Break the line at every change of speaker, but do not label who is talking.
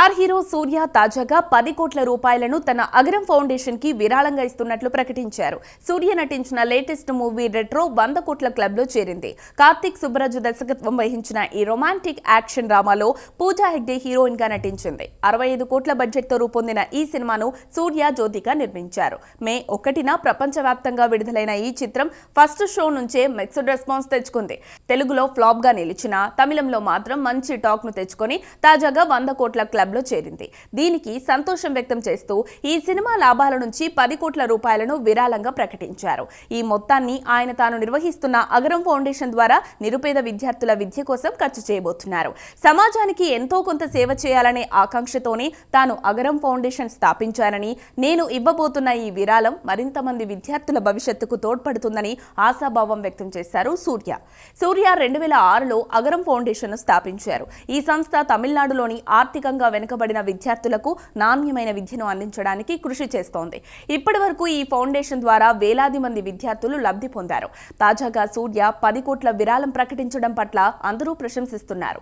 Star hero సూర్య తాజాగా పది కోట్ల రూపాయలను తన అగరం ఫౌండేషన్కి విరాళంగా ఇస్తున్నట్లు ప్రకటించారు. సూర్య నటించిన లేటెస్ట్ మూవీ రెట్రో వంద కోట్ల క్లబ్లో చేరింది. కార్తిక్ సుబ్బరాజు దర్శకత్వం వహించిన ఈ రొమాంటిక్ యాక్షన్ డ్రామాలో పూజా హెగ్డే హీరోయిన్గా నటించింది. అరవై ఐదు కోట్ల బడ్జెట్తో రూపొందిన ఈ సినిమాను సూర్య జ్యోతిక నిర్మించారు. మే ఒకటిన ప్రపంచవ్యాప్తంగా విడుదలైన ఈ చిత్రం ఫస్ట్ షో నుంచే మిక్స్డ్ రెస్పాన్స్ తెచ్చుకుంది. తెలుగులో ఫ్లాప్గా నిలిచిన తమిళంలో మాత్రం మంచి టాక్ను తెచ్చుకొని తాజాగా వంద కోట్ల క్లబ్ లో చేరింది. దీనికి సంతోషం వ్యక్తం చేస్తూ ఈ సినిమా లాభాల నుంచి పది కోట్ల రూపాయలను విరాళంగా ప్రకటించారు. ఈ మొత్తాన్ని ఆయన తాను నిర్వహిస్తున్న అగరం ఫౌండేషన్ ద్వారా నిరుపేద విద్యార్థుల విద్య కోసం ఖర్చు చేయబోతున్నారు. సమాజానికి ఎంతో కొంత సేవ చేయాలనే ఆకాంక్షతోనే తాను అగరం ఫౌండేషన్ స్థాపించారని నేను ఇవ్వబోతున్న ఈ విరాళం మరింత మంది విద్యార్థుల భవిష్యత్తుకు తోడ్పడుతుందని ఆశాభావం వ్యక్తం చేశారు సూర్య. సూర్య రెండు వేల ఆరులో అగరం ఫౌండేషన్ స్థాపించారు. ఈ సంస్థ తమిళనాడులోని ఆర్థికంగా వెనుకబడిన విద్యార్థులకు నాణ్యమైన విద్యను అందించడానికి కృషి చేస్తోంది. ఇప్పటి వరకు ఈ ఫౌండేషన్ ద్వారా వేలాది మంది విద్యార్థులు లబ్ధి పొందారు. తాజాగా సూర్య పది కోట్ల విరాళం ప్రకటించడం పట్ల అందరూ ప్రశంసిస్తున్నారు.